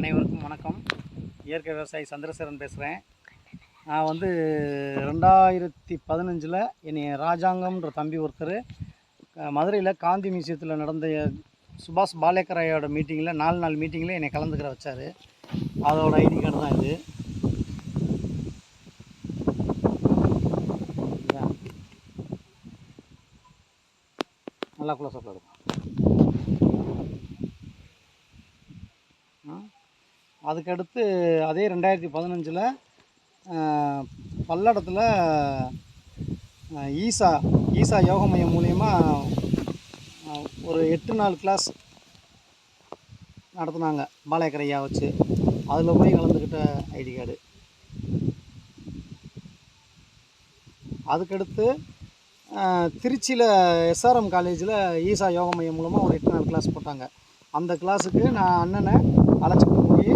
அனைவருக்கும் வணக்கம். இயற்கை விவசாயி சந்திரசேரன் பேசுகிறேன் நான் வந்து ரெண்டாயிரத்தி பதினஞ்சில் என்னை ராஜாங்கம்ன்ற தம்பி ஒருத்தர் மதுரையில் காந்தி மியூசியத்தில் நடந்த சுபாஷ் பாலேக்கராயோட மீட்டிங்கில் நாலு நாள் மீட்டிங்கில் என்னை கலந்துக்கிற வச்சார். அதோட ஐடி கார்டு தான் இது. நல்லா குள்ள இருக்கும் அதுக்கடுத்து அதே ரெண்டாயிரத்தி பதினஞ்சில் பல்லடத்தில் ஈசா ஈசா யோக மையம் மூலயமா ஒரு எட்டு நாள் கிளாஸ் நடத்துனாங்க. பாளையக்கர் வச்சு. அதில் போய் கலந்துக்கிட்ட ஐடி கார்டு. அதுக்கடுத்து திருச்சியில் எஸ்ஆர்எம் காலேஜில் ஈசா யோக மையம் மூலமாக ஒரு எட்டு நாள் கிளாஸ் போட்டாங்க. அந்த கிளாஸுக்கு நான் அண்ணனை அழைச்சிட்டு போய்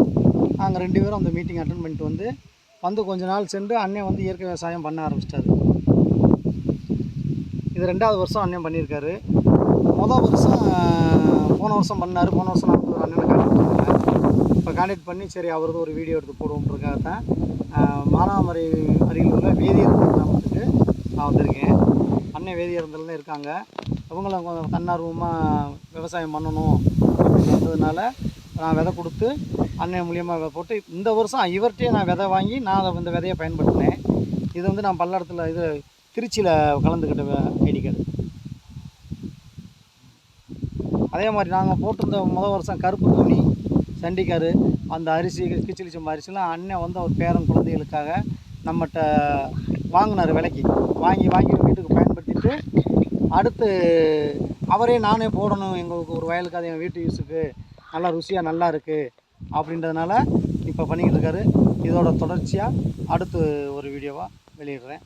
நாங்கள் ரெண்டு பேரும் அந்த மீட்டிங் அட்டன் பண்ணிட்டு வந்து வந்து கொஞ்ச நாள் சென்று அண்ணன் வந்து இயற்கை விவசாயம் பண்ண ஆரம்பிச்சிட்டாரு. இது ரெண்டாவது வருஷம் அண்ணன் பண்ணியிருக்காரு. மொதல் வருஷம் போன வருஷம் பண்ணார். போன வருஷம் நான் ஒரு அண்ணனை கான்டாக்ட் பண்ணேன் இப்போ கான்டாக்ட் பண்ணி சரி அவரது ஒரு வீடியோ எடுத்து போடுவோம்ன்றக்காக தான் மானாமரை அருகில் உள்ள வேதியர் கிராமத்துக்கு நான் வந்திருக்கேன். அண்ணன் வேதியரந்தில் தான் இருக்காங்க. அவங்களும் கொஞ்சம் தன்னார்வமாக விவசாயம் பண்ணணும் அப்படின்றதுனால நான் விதை கொடுத்து அண்ணன் மூலியமாக போட்டு இந்த வருஷம் இவர்கிட்டயே நான் விதை வாங்கி நான் அதை இந்த விதையை பயன்படுத்தினேன். இது வந்து நான் பல்லடத்தில் இது திருச்சியில் கலந்துக்கிட்ட ஐடி கார்டு. அதே மாதிரி நாங்கள் போட்டிருந்த முதல் வருஷம் கருப்பு துணி சண்டிக்காரு அந்த அரிசி கிச்சிலி சம்பா அரிசிலாம் அண்ணன் வந்து அவர் பேரன் குழந்தைகளுக்காக நம்மகிட்ட வாங்கினார் விலைக்கு. வாங்கி வாங்கி வீட்டுக்கு பயன்படுத்திட்டு அடுத்து அவரே நானே போடணும் எங்களுக்கு ஒரு வயலுக்கு அது என் வீட்டு யூஸுக்கு. நல்லா ருசியாக நல்லா இருக்குது அப்படின்றதுனால இப்போ பண்ணிக்கிட்டு இருக்காரு. இதோட தொடர்ச்சியாக அடுத்து ஒரு வீடியோவாக வெளியிடுறேன்.